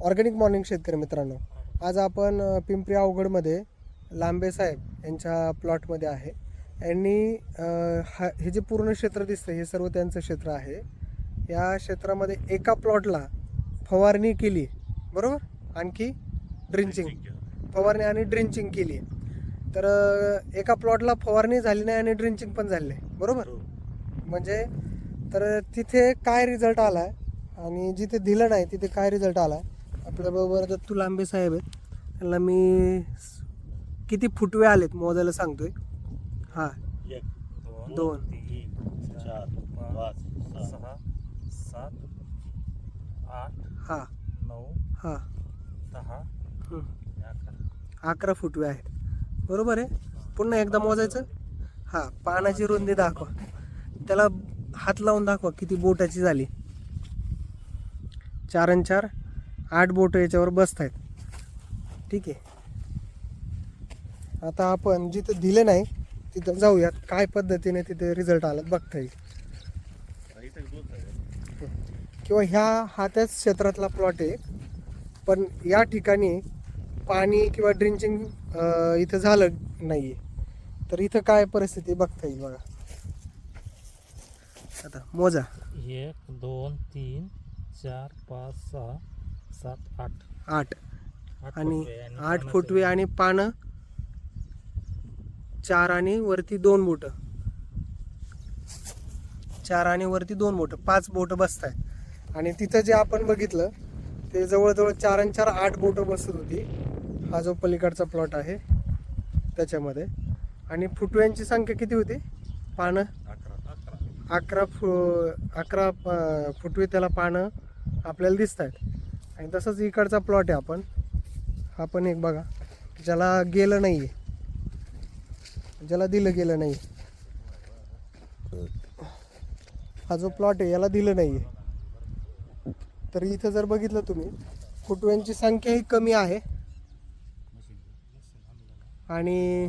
Organic morning शेतकरी मित्रांनो आज आपण पिंपरी अवघडमध्ये लांबे साहेब यांच्या प्लॉटमध्ये आहे. यांनी हा हे जे पूर्ण क्षेत्र दिसतं हे सर्व त्यांचं क्षेत्र आहे. या क्षेत्रामध्ये एका प्लॉटला फवारणी केली बरोबर? आणखी ड्रिंचिंग. फवारणी आणि ड्रिंचिंग केली. तर एका प्लॉटला फवारणी झाली नाही आणि ड्रिंचिंग पण झाली नाही बरोबर? म्हणजे तर तिथे काय रिझल्ट आला? आणि जिथे दिलं नाही तिथे काय रिझल्ट आला? आपल्याबरोबर दत्तू लांबे साहेब आहेत. त्यांना मी किती फुटवे आलेत मोजायला सांगतोय. हां. एक दोन. तीन चार पाच सहा सात आठ हां. नऊ हां. दहा हं. अकरा. अकरा फुटवे आहेत. बरोबर आहे? पुन्हा एकदा मोजायचं? हां पानाची रुंदी दाखवा. त्याला हात लावून दाखवा किती बोटाची झाली. चार आणि चार. आठ बोट याच्यावर बसत आहेत ठीक आहे. आता आपण जिथं दिलं नाही तिथं जाऊयात. काय पद्धतीने तिथे रिझल्ट आला बघता येईल. किंवा ह्या हा त्याच क्षेत्रातला प्लॉट आहे. पण या ठिकाणी पाणी किंवा ड्रिंचिंग इथं झालं नाही आहे तर इथं काय परिस्थिती बघता येईल बघा. आता मोजा. एक दोन तीन चार पाच सहा सात आठ. आठ. आणि आठ फुटवे आणि पानं चार आणि वरती दोन बोट. चार आणि वरती दोन बोट. पाच बोट बसत आहेत आणि तिथं जे आपण बघितलं ते जवळजवळ चार आणि चार आठ बोट बसत होती. हा जो पलीकडचा प्लॉट आहे त्याच्यामध्ये. आणि फुटव्यांची संख्या किती होती? पानं? अकरा. फु अकरा फुटवे त्याला पानं आपल्याला दिसत आहेत आणि तसंच इकडचा प्लॉट आहे आपण. हा पण एक बघा. ज्याला गेलं नाही आहे ज्याला दिलं गेलं नाही हा जो प्लॉट आहे याला दिलं नाही आहे तर इथं जर बघितलं तुम्ही फुटव्यांची संख्याही कमी आहे. आणि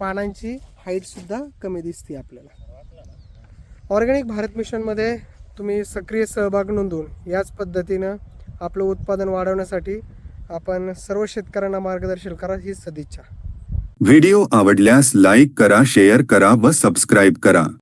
पानांची हाईटसुद्धा कमी दिसते आपल्याला. ऑर्गॅनिक भारत मिशनमध्ये तुम्ही सक्रिय सहभाग नोंदवून याच पद्धतीनं आपलं उत्पादन वाढवण्यासाठी आपण सर्व शेतकऱ्यांना मार्गदर्शन करा ही सदिच्छा. व्हिडिओ आवडल्यास लाईक करा शेअर करा व सबस्क्राईब करा.